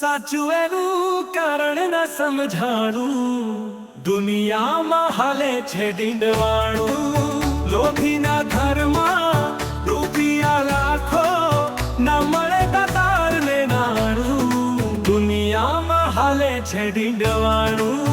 સાચું એનું કારણ ન સમજાણું. દુનિયામાં હાલે છે ડીંડવાણું. લોભીના ઘરમાં રૂપિયા રાખો ના મળે તારને નાણું. દુનિયામાં હાલે છે ડીંડવાણું.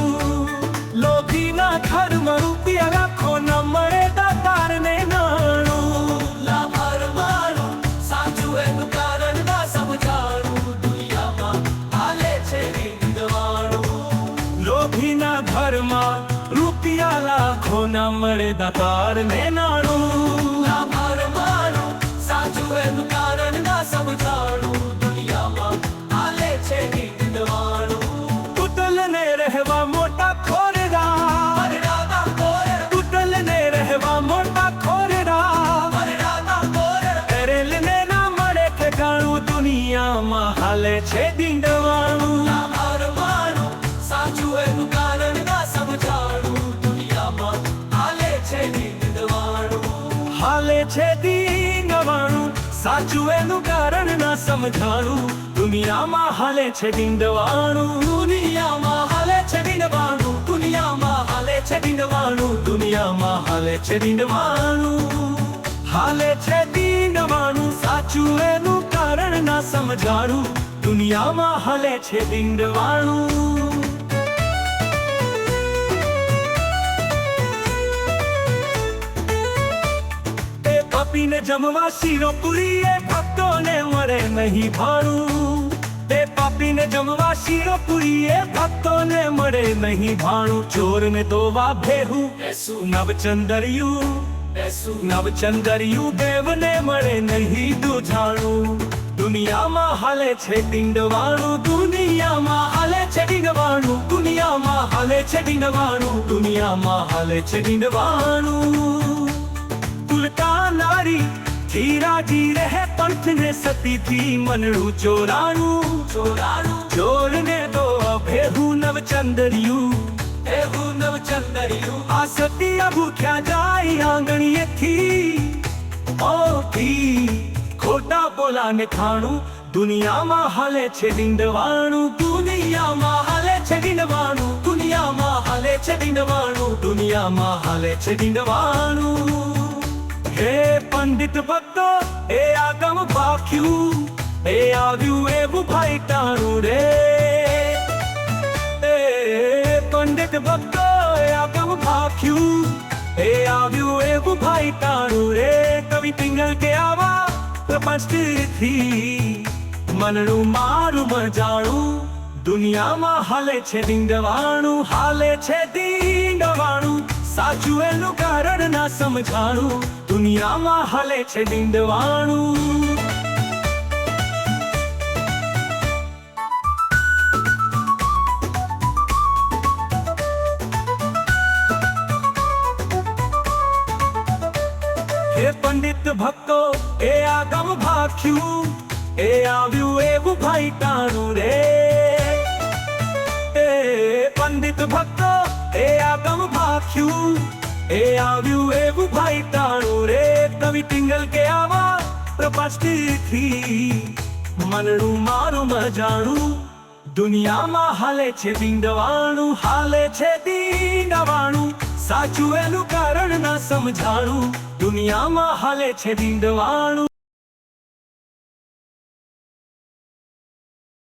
લાખો ના મળે દાતાર ને નાણું લાભાર મારું સાચું એનું હાલે છે ડીંડવાણું સાચું એનું કારણ ના સમજાણું. દુનિયામાં હાલે છે ડીંડવાણું દુનિયામાં હાલે છે ડીંડવાણું દુનિયામાં હાલે છે ડીંડવાણું દુનિયામાં હાલે છે ડીંડવાણું હાલે છે ડીંડવાણું સાચું એનું કારણ ના સમજાણું. દુનિયામાં હાલે છે ડીંડવાણું એ પપીને જમવા શીરો પૂરી એ ભક્તોને મળે નહીં ભાણું. તે પાપીને જમવા શીરો પૂરી એ ભક્તોને મળે નહીં ભાણું. ચોરને દોવા ભેહું નવચંદરિયું. નવચંદરિયું, દેવને મળે નહીં દુજાણું. દુનિયામાં હાલે છે ડીંડવાણું દુનિયામાં હાલે છે ડીંડવાણું દુનિયામાં હાલે છે ડીંડવાણું દુનિયામાં હાલે છે ડીંડવાણું તુલકા નારી ધીરાજી રહે પંથને સતીથી મનડું ચોરાણું. ચોરાણું. ચોરને તો ભેહું નવચંદરિયું. ભેહું નવચંદરિયું. આ સતી ભૂખ્યા જાય આંગણીએથી? ઓથી ખોટા બોલાને ખાણું દુનિયામાં હાલે છે દિંડવાણું દુનિયામાં હાલે છે દિંડવાણું દુનિયામાં હાલે છે દિંડવાણું દુનિયામાં હાલે છે ડીંડવાણું. હે પંડિત ભક્તો, એ આગમ ભાખ્યું એ આવ્યું એવું ભાઈ તારું રે. એ પંડિત ભક્તો, એ આગમ ભાખ્યું એ આવ્યું એવું ભાઈ તારું રે. કવિ પિંગલ કે આવા પ્રપંચથી મનનું મારું મજાણું. દુનિયામાં હાલે છે ડીંડવાણું, હાલે છે ડીંડવાણું. સાચું કારણ ના સમજાણું. દુનિયામાં હલે છે ડીંડવાણું હે પંડિત ભક્તો, એ આગમ ભાખ્યું. એ આવ્યું એવું ભાઈ ભાખ્યું એ આવ્યું એવું ભાઈ તાણું રે નવી ટિંગલ કે આવા પ્રપાષ્ટીથી મનડું મારું મજાણું દુનિયામાં હાલે છે ડીંડવાણું હાલે છે ડીંડવાણું સાચું એનું કારણ ના સમજાણું દુનિયામાં હાલે છે ડીંડવાણું